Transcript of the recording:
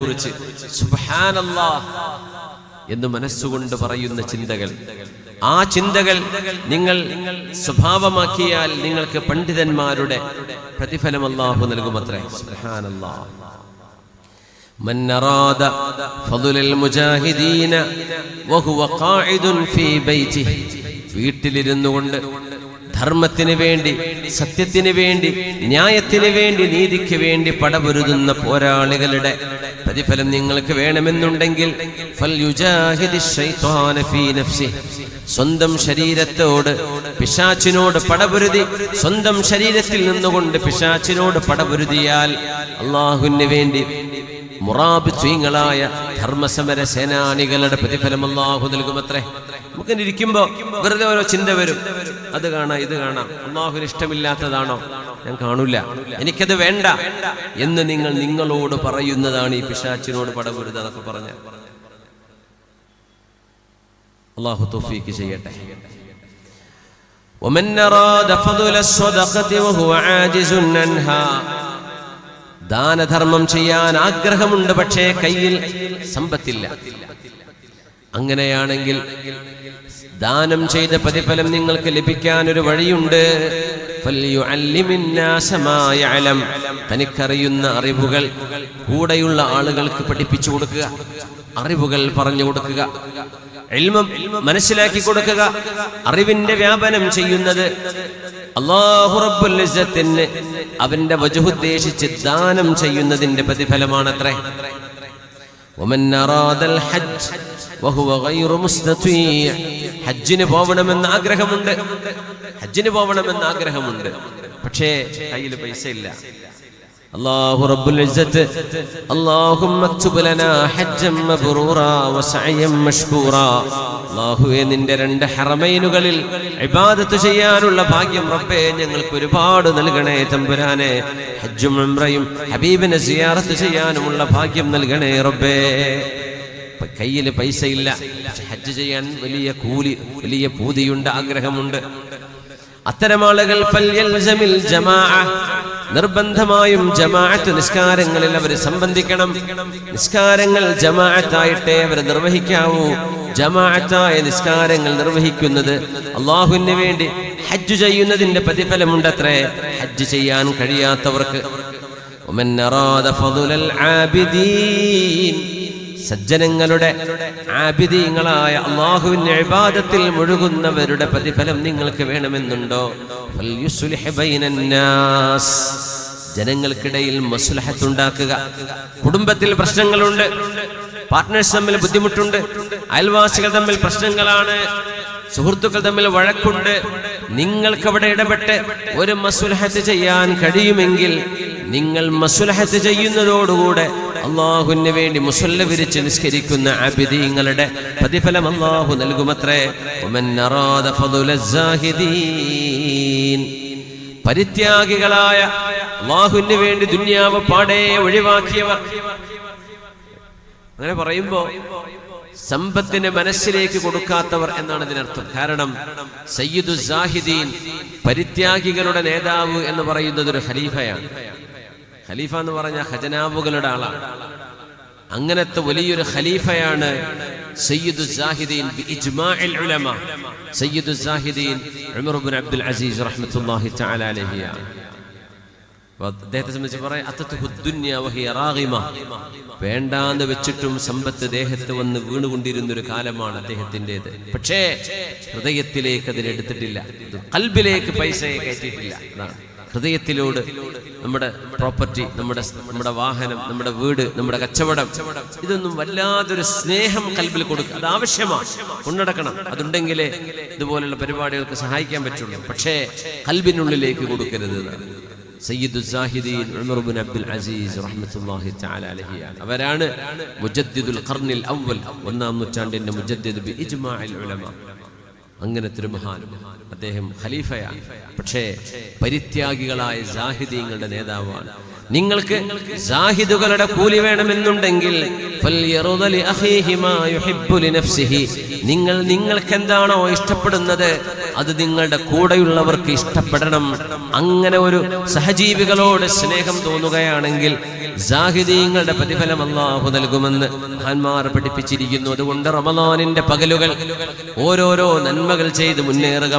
കുറിച്ച് സുബ്ഹാനല്ലാ എന്ന് മനസ്സുകൊണ്ട് പറയുന്ന ചിന്തകൾ ആ ചിന്തകൾ നിങ്ങൾ സ്വഭാവമാക്കിയാൽ നിങ്ങൾക്ക് പണ്ഡിതന്മാരുടെ പ്രതിഫലം അല്ലാഹു നൽകുമത്രേ സുബ്ഹാനല്ലാ من أراد فضل المجاهدين وهو قاعد في بيته വീട്ടിലിരുന്നു കൊണ്ട് ധർമ്മത്തിന് വേണ്ടി സത്യത്തിന് വേണ്ടി ന്യായത്തിന് വേണ്ടി നീതിക്ക് വേണ്ടി പടപൊരുതുന്ന പോരാളികളുടെ പ്രതിഫലം നിങ്ങൾക്ക് വേണമെന്നുണ്ടെങ്കിൽ. സ്വന്തം ശരീരത്തോട് പിശാച്ചിനോട് പടപൊരുതി സ്വന്തം ശരീരത്തിൽ നിന്നുകൊണ്ട് പിശാച്ചിനോട് പടപൊരുതിയാൽ അള്ളാഹുവിന് വേണ്ടി മുറാബിത്വങ്ങളായ ധർമ്മസമര സേനാനികളുടെ പ്രതിഫലം അള്ളാഹു നൽകുമത്രേ നമുക്കിങ്ങനെ ഇരിക്കുമ്പോ വെറുതെ ഓരോ ചിന്ത വരും അത് കാണാം ഇത് കാണാം അള്ളാഹുവിന് ഇഷ്ടമില്ലാത്തതാണോ ഞാൻ കാണൂല എനിക്കത് വേണ്ട എന്ന് നിങ്ങൾ നിങ്ങളോട് പറയുന്നതാണ് ഈ പിശാച്ചിനോട് പടപൊരുത് അതൊക്കെ പറഞ്ഞ അള്ളാഹു തോഫീക്ക് ചെയ്യട്ടെ ومن أراد فضل الصدقة وهو عاجز عنها ദാനധർമ്മം ചെയ്യാൻ ആഗ്രഹമുണ്ട് പക്ഷേ കയ്യിൽ സമ്പത്തില്ല. അങ്ങനെയാണെങ്കിൽ ദാനം ചെയ്ത പ്രതിഫലം നിങ്ങൾക്ക് ലഭിക്കാൻ ഒരു വഴിയുണ്ട്. തനിക്കറിയുന്ന അറിവുകൾ കൂടെയുള്ള ആളുകൾക്ക് പഠിപ്പിച്ചു കൊടുക്കുക. അറിവുകൾ പറഞ്ഞു കൊടുക്കുക. എൽമം മനസ്സിലാക്കി കൊടുക്കുക അറിവിന്റെ വ്യാപനം ചെയ്യുന്നത് അള്ളാഹുറബുലിസത്തിന് അവന്റെ വജുദ്ദേശിച്ച് ദാനം ചെയ്യുന്നതിന്റെ പ്രതിഫലമാണത്രേ. ഹജ്ജിന് പോവണമെന്ന് ആഗ്രഹമുണ്ട്. ഹജ്ജിന് പോകണമെന്ന് ആഗ്രഹമുണ്ട്. പക്ഷേ കയ്യിൽ പൈസ ഇല്ല അല്ലാഹു റബ്ബുൽ ഇസ്സത്ത്. അല്ലാഹുമ്മ اكتب ലനാ ഹജ്ജൻ مبرورا വസഅയൻ മഷ്കൂറ. അല്ലാഹുവേ നിന്റെ രണ്ട് ഹറമൈനുകളിൽ ഇബാദത്ത് ചെയ്യാനുള്ള ഭാഗ്യം റബ്ബേ ഞങ്ങൾക്ക് ഒരുപാട് നൽകണേ തമ്പുരാനെ. ഹജ്ജും ഉംറയും ഹബീബിനെ സിയാറത്ത് ചെയ്യാനുമുള്ള ഭാഗ്യം നൽകണേ റബ്ബേ. കയ്യിൽ പൈസ ഇല്ല ഹജ്ജ് ചെയ്യാൻ വലിയ കൂലി വലിയ പൂതിയുണ്ട് ആഗ്രഹമുണ്ട്. അത്തരം ആളുകൾ നിർബന്ധമായും ജമാഅത്ത് നിസ്കാരങ്ങളിൽ അവർ സംബന്ധിക്കണം. നിസ്കാരങ്ങൾ ജമാഅത്തായിട്ടേ അവർ നിർവഹിക്കാവൂ. ജമാഅത്തായ നിസ്കാരങ്ങൾ നിർവഹിക്കുന്നത് അള്ളാഹുവിന് വേണ്ടി ഹജ്ജ് ചെയ്യുന്നതിന്റെ പ്രതിഫലമുണ്ടത്രേ. ഹജ്ജ് ചെയ്യാൻ കഴിയാത്തവർക്ക്. സജ്ജനങ്ങളുടെ ആബിദീങ്ങളായ അള്ളാഹുവിന്റെ അഭിവാദത്തിൽ മുഴുകുന്നവരുടെ പ്രതിഫലം നിങ്ങൾക്ക് വേണമെന്നുണ്ടോ? ജനങ്ങൾക്കിടയിൽ മസ്ലഹത്ത് ഉണ്ടാക്കുക കുടുംബത്തിൽ പ്രശ്നങ്ങളുണ്ട്. പാർട്ട്നേഴ്സ് തമ്മിൽ ബുദ്ധിമുട്ടുണ്ട്. അയൽവാസികൾ തമ്മിൽ പ്രശ്നങ്ങളാണ്. സുഹൃത്തുക്കൾ തമ്മിൽ വഴക്കുണ്ട്. നിങ്ങൾക്ക് അവിടെ ഇടപെട്ട് ഒരു മസുലഹത്ത് ചെയ്യാൻ കഴിയുമെങ്കിൽ നിങ്ങൾ മസുലഹത്ത് ചെയ്യുന്നതോടുകൂടെ അള്ളാഹുവിന് വേണ്ടി മുസല്ല വിരിച്ച് നിസ്കരിക്കുന്ന അബിദീങ്ങളുടെ പ്രതിഫലം അള്ളാഹു നൽകുമത്രേ. പരിത്യാഗികളായ അള്ളാഹുവിന് വേണ്ടി ദുന്യാവ് പാടെ ഒഴിവാക്കിയവർ. അങ്ങനെ പറയുമ്പോ സമ്പത്തിന് മനസ്സിലേക്ക് കൊടുക്കാത്തവർ എന്നാണ് ഇതിനർത്ഥം. കാരണം സയ്യിദു പരിത്യാഗികളുടെ നേതാവ് എന്ന് പറയുന്നത് ഒരു ഖലീഫയാണ്. ഖലീഫ എന്ന് പറഞ്ഞ ഖജനാബുകളുടെ ആളാണ് അങ്ങനത്തെ വലിയൊരു ഖലീഫയാണ് അബ്ദുൽ അസീസ് അദ്ദേഹത്തെ സംബന്ധിച്ച് വേണ്ടാന്ന് വെച്ചിട്ടും സമ്പത്ത് ദേഹത്ത് വന്ന് വീണുകൊണ്ടിരുന്ന ഒരു കാലമാണ് അദ്ദേഹത്തിന്റെത്. പക്ഷേ ഹൃദയത്തിലേക്ക് അതിനെടുത്തിട്ടില്ല. കൽബിലേക്ക് പൈസയെ കയറ്റിയിട്ടില്ല. അതാണ്. ഹൃദയത്തിലോട് നമ്മുടെ പ്രോപ്പർട്ടി നമ്മുടെ നമ്മുടെ വാഹനം നമ്മുടെ വീട് നമ്മുടെ കച്ചവടം ഇതൊന്നും വല്ലാതൊരു സ്നേഹം കൽബിൽ കൊടുക്കുക അത് ആവശ്യമാണ് കൊണ്ടടക്കണം. അതുണ്ടെങ്കിലേ ഇതുപോലുള്ള പരിപാടികൾക്ക് സഹായിക്കാൻ പറ്റുള്ളൂ. പക്ഷേ കൽബിനുള്ളിലേക്ക് കൊടുക്കരുത്. അബ്ദുൽ അസീസ് അവരാണ് മുജദ്ദിദുൽ ഒന്നാം നൂറ്റാണ്ടിന്റെ മുജദ്ദിദ് ഉലമ. അങ്ങനത്തെ തിരുമഹാൻ അദ്ദേഹം ഖലീഫയാണ്. പക്ഷേ പരിത്യാഗികളായ ജാഹിദീങ്ങളുടെ നേതാവാണ്. നിങ്ങൾക്ക് സാഹിദുകളുടെ കൂലി വേണമെന്നുണ്ടെങ്കിൽ. നിങ്ങൾ നിങ്ങൾക്ക് എന്താണോ ഇഷ്ടപ്പെടുന്നത് അത് നിങ്ങളുടെ കൂടെയുള്ളവർക്ക് ഇഷ്ടപ്പെടണം. അങ്ങനെ ഒരു സഹജീവികളോട് സ്നേഹം തോന്നുകയാണെങ്കിൽ സാഹിദീങ്ങളുടെ പ്രതിഫലം അള്ളാഹു നൽകുമെന്ന് മഹാന്മാർ പഠിപ്പിച്ചിരിക്കുന്നു. അതുകൊണ്ട് റമദാനിന്റെ പകലുകൾ ഓരോരോ നന്മകൾ ചെയ്ത് മുന്നേറുക.